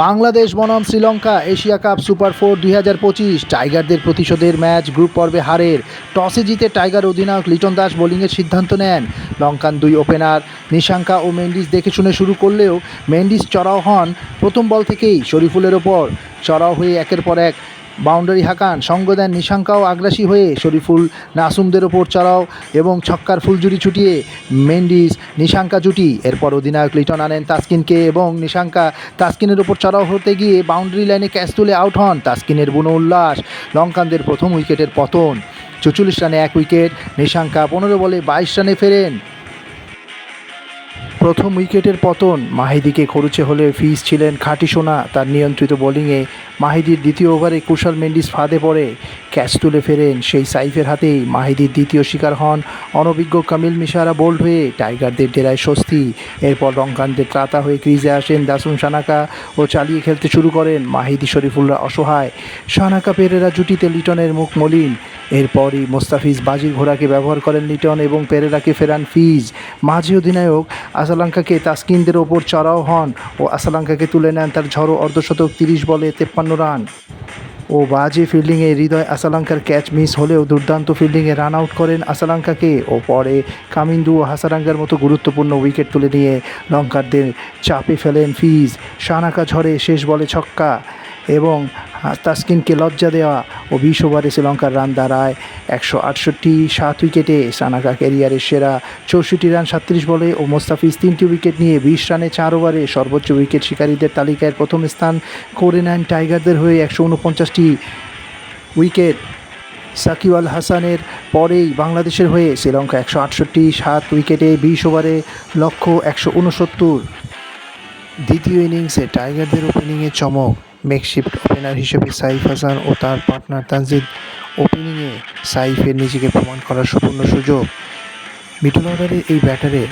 বাংলাদেশ বনাম Sri Lanka Asia cup super four দুই হাজার পঁচিশ। টাইগারদের প্রতিশোধের ম্যাচ গ্রুপ পর্বে হারের। টসে জিতে টাইগার অধিনায়ক লিটন দাস বোলিংয়ের সিদ্ধান্ত নেন। লঙ্কান দুই ওপেনার নিশাঙ্কা ও মেন্ডিস দেখে শুনে শুরু করলেও মেন্ডিস চড়াও হন প্রথম বল থেকেই শরীফুলের ওপর। চড়াও হয়ে একের পর এক বাউন্ডারি হাঁকান, সঙ্গ দেন নিশাঙ্কাও আগ্রাসী হয়ে। শরীফুল নাসুমদের ওপর চড়াও এবং ছক্কার ফুলজুরি ছুটিয়ে মেন্ডিস নিশাঙ্কা জুটি। এরপর অধিনায়ক লিটন আনেন তাসকিনকে এবং নিশাঙ্কা তাসকিনের ওপর চড়াও হতে গিয়ে বাউন্ডারি লাইনে ক্যাচ তুলে আউট হন তাসকিনের বুনো উল্লাস, লঙ্কানদের প্রথম উইকেটের পতন। চুচল্লিশ রানে এক উইকেট, নিশাঙ্কা পনেরো বলে বাইশ রানে ফেরেন। প্রথম উইকেটের পতন। মাহিদিকে খরুচে হলে ফিস ছিলেন খাটি সোনা। তার নিয়ন্ত্রিত বোলিংয়ে মাহিদির দ্বিতীয় ওভারে কুশাল মেন্ডিস ফাঁদে পড়ে। ক্যাচ তুলে ফেরেন। সেই সাইফের হাতেই মাহিদির দ্বিতীয় শিকার হন অনভিজ্ঞ কামিল মিশারা বোল্ড হয়ে টাইগারদের ডেরায় স্বস্তি। এরপর রংকানদের ত্রাতা হয়ে ক্রিজে আসেন দাসুন সানাকা ও চালিয়ে খেলতে শুরু করেন মাহিদি শরীফুলরা অসহায়। সানাকা পেরেরা জুটিতে লিটনের মুখ মলিন। এরপরই মোস্তাফিজ বাজির ঘোড়াকে ব্যবহার করেন লিটন এবং পেরেরাকে ফেরান ফিজ। মাঝি অধিনায়ক আসালাঙ্কাকে তাসকিনদের ওপর চড়াও হন ও আসালাঙ্কাকে তুলে নেন তার ঝড়ো অর্ধশতক তিরিশ বলে তেপ্পান্ন রান। ও বাজে ফিল্ডিংয়ে হৃদয় আসালাঙ্কার ক্যাচ মিস হলেও দুর্দান্ত ফিল্ডিংয়ে রান আউট করেন আসালাঙ্কাকে ও পরে কামিন্দু ও হাসারাঙ্গার মতো গুরুত্বপূর্ণ উইকেট তুলে নিয়ে লঙ্কারদের চাপে ফেলেন ফিজ। শানাকা ঝড়ে শেষ বলে ছক্কা। এবং তাসকিনকে লজ্জা দেওয়া ও বিশ ওভারে শ্রীলঙ্কার রান দাঁড়ায় একশো আটষট্টি সাত উইকেটে সানাকা ক্যারিয়ারের সেরা চৌষট্টি রান সাতত্রিশ বলে ও মোস্তাফিজ তিনটি উইকেট নিয়ে বিশ রানে চার ওভারে সর্বোচ্চ উইকেট শিকারীদের তালিকায় প্রথম স্থান করে নেন টাইগারদের হয়ে একশো উনপঞ্চাশটি উইকেট। সাকিব আল হাসানের পরেই বাংলাদেশের হয়ে শ্রীলঙ্কা একশো আটষট্টি সাত উইকেটে বিশ ওভারে লক্ষ্য একশো উনসত্তর। দ্বিতীয় ইনিংসে টাইগারদের ওপেনিংয়ে চমক। মেকশিফট ওপেনার হিসেবে সাইফ হাসান ও তার পার্টনার তানজিদ ওপেনিংয়ে সাইফের নিজেকে প্রমাণ করার সুবর্ণ সুযোগ। মিডল অর্ডারের এই ব্যাটারে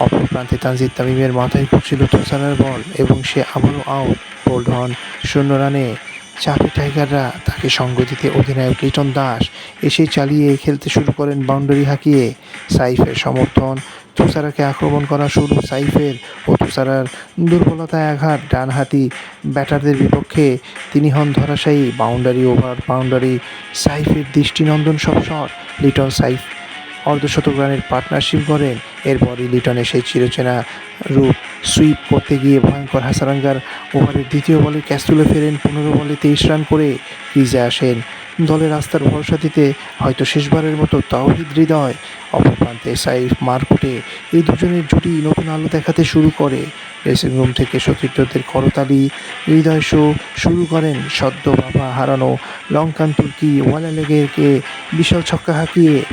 অপর প্রান্তে তানজিদ তামিমের মাথায় পড়ছিল তুষারার বল এবং সে আবারও আউট বোল্ড হন শূন্য রানে চাপে টাইগাররা তাকে সঙ্গ দিতে অধিনায়ক লিটন দাস এসে চালিয়ে খেলতে শুরু করেন বাউন্ডারি হাঁকিয়ে। সাইফের সমর্থন তুষারাকে আক্রমণ করা শুরু। সাইফের ও তুষারার দুর্বলতায় আঘাত ডানহাতি ব্যাটারদের বিপক্ষে তিনি হন ধরাশায়ী। বাউন্ডারি ওভার, বাউন্ডারি, সাইফের দৃষ্টিনন্দন সব শট। লিটন সাইফ অর্ধশতক রানের পার্টনারশিপ করেন, এরপরই লিটন এসে চিরচেনা রূপ সুইপ করতে গিয়ে ভয়ঙ্কর হাসারাঙ্গার ওভারের দ্বিতীয় বলে ক্যাচ তুলে ফেরেন। পনেরো বলে তেইশ রান করে ক্রিজে আসেন। দলের রাস্তার ভরসা দিতে হয়তো শেষবারের মতো তাওহিদ হৃদয় অপর প্রান্তে সাইফ মারকুটে। এই দুজনের জুটি নতুন আলো দেখাতে শুরু করে। ড্রেসিং রুম থেকে সতীর্থদের করতালি, হৃদয় শো শুরু করেন সদ্য বাবা হারানো লঙ্কান তুর্কি ওয়ালালেগেরকে। বিশাল ছক্কা হাঁকিয়ে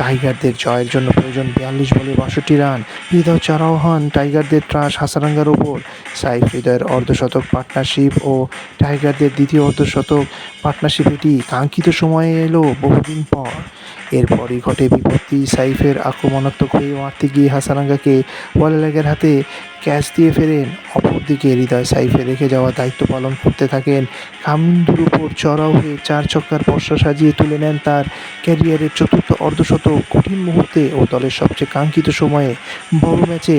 টাইগারদের জয়ের জন্য প্রয়োজন বিয়াল্লিশ বলে বাষট্টি রান। হৃদয় চারাও হন টাইগারদের ত্রাস হাসারাঙ্গার ওপর। সাইফ হৃদয়ের অর্ধশতক পার্টনারশিপ ও টাইগারদের দ্বিতীয় অর্ধশতক পার্টনারশিপ এটি কাঙ্ক্ষিত সময়ে এলো বহুদিন পর। এরপরই ঘটে বিপত্তি। সাইফের আক্রমণাত্মক হয়ে মারতে গিয়ে হাসারাঙ্গাকে ওয়ালালেগের হাতে ক্যাচ দিয়ে ফেরেন অপরদিকে হৃদয় সাইফে রেখে যাওয়া দায়িত্ব পালন করতে থাকেন। কামিন্দুর উপর চড়াও হয়ে চার ছক্কার পর্ষা সাজিয়ে তুলে নেন তার ক্যারিয়ারের চতুর্থ অর্ধশত কঠিন মুহূর্তে ও দলের সবচেয়ে কাঙ্ক্ষিত সময়ে। বড় ম্যাচে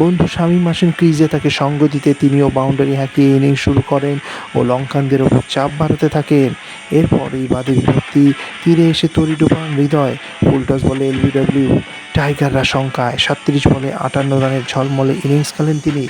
বন্ধু শামীম আসেন ক্রিজে তাকে সঙ্গ দিতে তিনিও বাউন্ডারি হাঁকিয়ে ইনিংস শুরু করেন ও লঙ্কানদের ওপর চাপ বাড়াতে থাকেন। এরপর এই বাদে বিভক্তি তীরে এসে তরি ডোবান হৃদয়। ফুলটস বলে এলবিডব্লিউ টাইগাররা শঙ্কায়। সাতত্রিশ বলে আটান্ন রানের ঝলমলে ইনিংস খেলেন তিনি।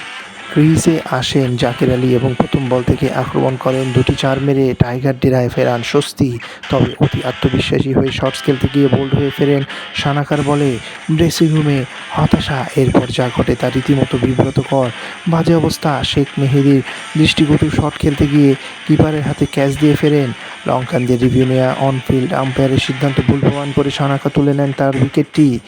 ক্রিজে আসেন জাকের আলী এবং প্রথম বল থেকে আক্রমণ করেন। দুটি চার মেরে টাইগার ডেরায় ফেরান স্বস্তি। তবে অতি আত্মবিশ্বাসী হয়ে শর্টস খেলতে গিয়ে বোল্ড হয়ে ফেরেন সানাকার বলে। ড্রেসিং রুমে হতাশা, এরপর যা ঘটে তা রীতিমতো বিব্রতকর। বাজে অবস্থা, শেখ মেহেদির দৃষ্টিকটু শট খেলতে গিয়ে কিপারের হাতে ক্যাচ দিয়ে ফেরেন। লঙ্কানদের রিভিউ নেওয়া অনফিল্ড আম্পায়ারের সিদ্ধান্ত ভুল প্রমাণ করে সানাকা তুলে নেন তার উইকেটটি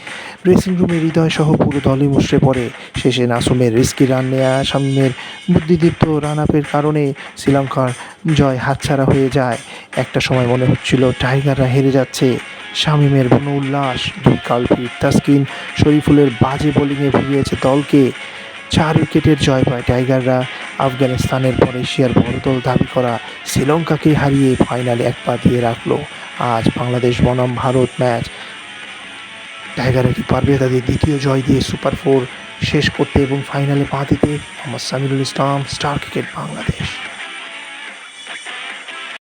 ড্রেসিং রুমে হৃদয় সহ পুরো দলই মুষড়ে পড়ে। শেষে নাসুমের রিস্কি রান নেওয়া শামীমের বুদ্ধিদীপ্ত রান আপের কারণে শ্রীলঙ্কার জয় হাতছাড়া হয়ে যায়। একটা সময় মনে হচ্ছিল টাইগাররা হেরে যাচ্ছে। শামীমের বন উল্লাস দুই কালপিট তাসকিন শরীফুলের বাজে বোলিংয়ে ভুগিয়েছে দলকে। চার উইকেটের জয় পায় টাইগাররা। আফগানিস্তানের পর এশিয়ার বড়দল দাবি করা শ্রীলঙ্কাকে হারিয়ে ফাইনালে এক পা দিয়ে রাখল। আজ বাংলাদেশ বনাম ভারত ম্যাচ। টাইগাররা কি পারবে তাদের দ্বিতীয় জয় দিয়ে সুপার ফোর শেষ করতে এবং ফাইনালে পা দিতে? Mohammad Samirul Islam, star cricket Bangladesh.